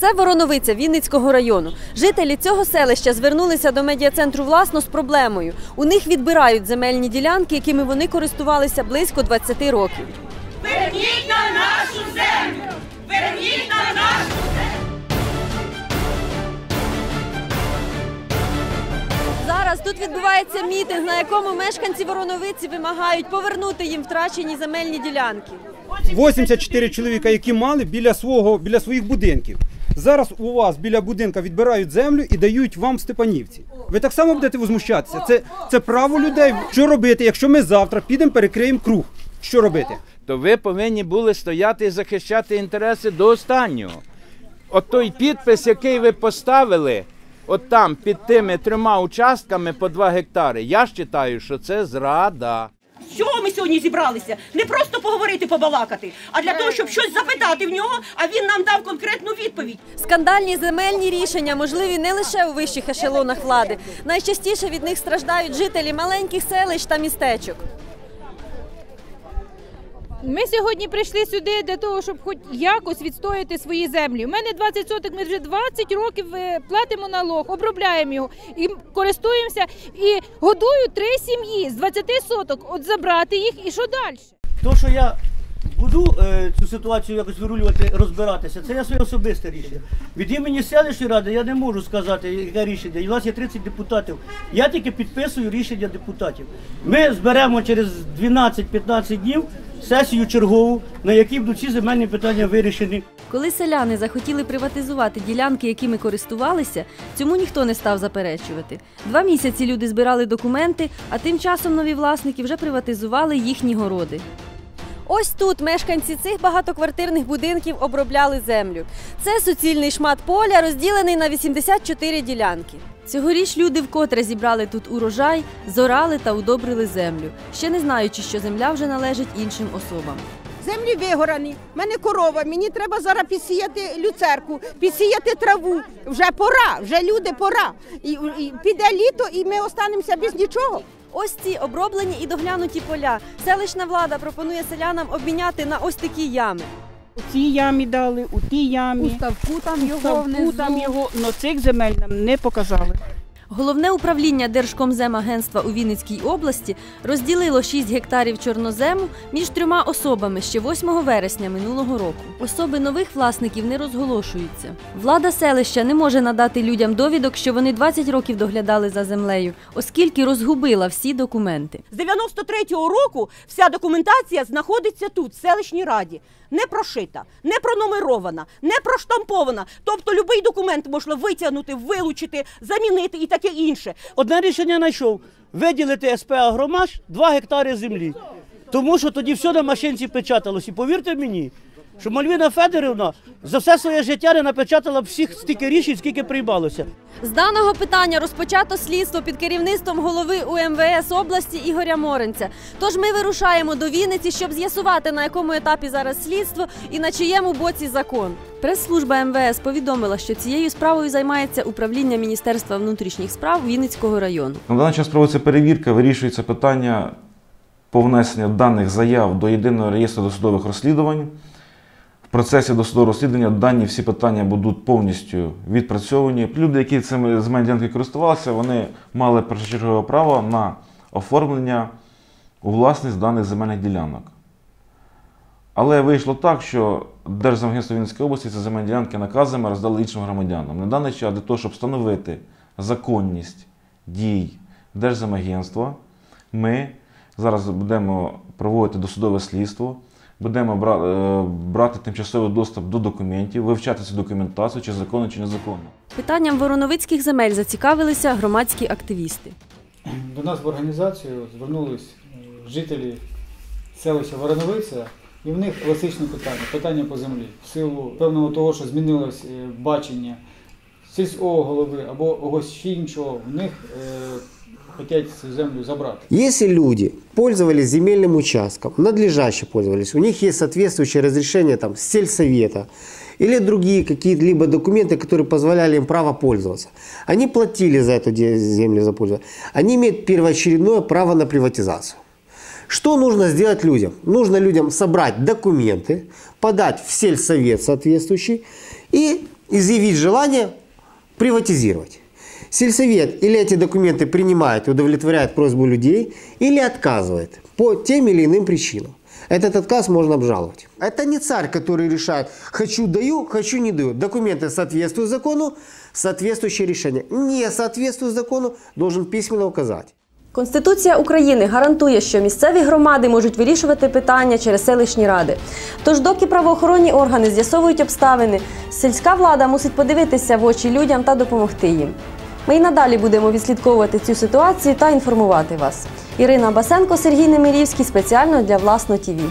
Це Вороновиця Вінницького району. Жителі цього селища звернулися до медіа-центру власно з проблемою. У них відбирають земельні ділянки, якими вони користувалися близько 20 років. Верніть нам нашу землю! Верніть нам нашу Зараз тут відбувається мітинг, на якому мешканці Вороновиці вимагають повернути їм втрачені земельні ділянки. 84 чоловіка, які мали біля свого біля своїх будинків. Зараз у вас біля будинка відбирають землю і дають вам Степанівці. Ви так само будете возмущатися. Це, це право людей. Що робити, якщо ми завтра підемо, перекриємо круг? Що робити? то ви повинні були стояти і захищати інтереси до останнього. От той підпис, який ви поставили, от там під тими трьома участками по 2 гектари, я вважаю, що це зрада. Чого ми сьогодні зібралися? Не просто поговорити, побалакати, а для того, щоб щось запитати в нього, а він нам дав конкретну відповідь. Скандальні земельні рішення можливі не лише у вищих ешелонах влади. Найчастіше від них страждають жителі маленьких селищ та містечок. Ми сьогодні прийшли сюди для того, щоб хоч якось відстояти свої землі. У мене 20 соток, ми вже 20 років е, платимо налог, обробляємо його і користуємося. І годую три сім'ї з 20 соток. От забрати їх і що далі? То, що я буду е, цю ситуацію якось вирулювати, розбиратися, це я своє особисте рішення. Від імені селищної ради я не можу сказати, яке рішення. І у нас є 30 депутатів. Я тільки підписую рішення депутатів. Ми зберемо через 12-15 днів сесію чергову, на якій будуть ці земельні питання вирішені. Коли селяни захотіли приватизувати ділянки, якими користувалися, цьому ніхто не став заперечувати. Два місяці люди збирали документи, а тим часом нові власники вже приватизували їхні городи. Ось тут мешканці цих багатоквартирних будинків обробляли землю. Це суцільний шмат поля, розділений на 84 ділянки. Цьогоріч люди вкотре зібрали тут урожай, зорали та удобрили землю, ще не знаючи, що земля вже належить іншим особам. Землі вигорані, в мене корова, мені треба зараз підсіяти люцерку, підсіяти траву. Вже пора, вже люди пора. І, і піде літо, і ми останемося без нічого. Ось ці оброблені і доглянуті поля. Селищна влада пропонує селянам обміняти на ось такі ями. У цій ямі дали, у тій ямі. У ставку там його ставку там його, але цих земель нам не показали. Головне управління Держкомземагентства у Вінницькій області розділило 6 гектарів чорнозему між трьома особами ще 8 вересня минулого року. Особи нових власників не розголошуються. Влада селища не може надати людям довідок, що вони 20 років доглядали за землею, оскільки розгубила всі документи. З 93-го року вся документація знаходиться тут, в селищній раді. Не прошита, не пронумерована, не проштампована. Тобто будь-який документ можна витягнути, вилучити, замінити і таке інше. Одне рішення знайшов виділити СП «Агромаш» 2 гектари землі. Тому що тоді все на машинці печаталось. І повірте мені, що Мальвіна Федорівна за все своє життя не напечатала всіх стільки рішень, скільки приймалося. З даного питання розпочато слідство під керівництвом голови УМВС області Ігоря Моренця. Тож ми вирушаємо до Вінниці, щоб з'ясувати, на якому етапі зараз слідство і на чиєму боці закон. Прес-служба МВС повідомила, що цією справою займається управління Міністерства внутрішніх справ Вінницького району. На даний час проводиться перевірка, вирішується питання по внесенню даних заяв до єдиного реєстру досудових розслідувань. Процесі досудового розслідування дані всі питання будуть повністю відпрацьовані. Люди, які цими земельні ділянки користувалися, вони мали першочергове право на оформлення у власність даних земельних ділянок. Але вийшло так, що Держземагентство Вінницької області ці земельні ділянки наказами роздали іншим громадянам. На даний час для того, щоб встановити законність дій Держземагентства, ми зараз будемо проводити досудове слідство, будемо бра- е, брати тимчасовий доступ до документів, вивчати цю документацію, чи законно, чи незаконно. Питанням вороновицьких земель зацікавилися громадські активісти. До нас в організацію звернулись е, жителі селища Вороновиця, і в них класичне питання, питання по землі. В силу певного того, що змінилось е, бачення сільського голови або когось іншого, в них цю землю забрати. Если люди пользовались земельным участком, надлежаще пользовались, у них есть соответствующее разрешение там, сельсовета или другие какие-либо документы, которые позволяли им право пользоваться. Они платили за эту землю за пользование. Они имеют первоочередное право на приватизацию. Что нужно сделать людям? Нужно людям собрать документы, подать в сельсовет соответствующий и изъявить желание приватизировать. Сельсовет или эти документы принимает и удовлетворяет просьбу людей, или отказывает по тем или иным причинам. Этот отказ можно обжаловать. Это не царь, который решает, хочу даю, хочу не даю. Документы соответствуют закону, соответствующее решение. Не соответствует закону, должен письменно указать. Конституція України гарантує, що місцеві громади можуть вирішувати питання через селищні ради. Тож, доки правоохоронні органи з'ясовують обставини, сільська влада мусить подивитися в очі людям та допомогти їм. Ми й надалі будемо відслідковувати цю ситуацію та інформувати вас. Ірина Басенко, Сергій Немирівський спеціально для власно ТІВІ.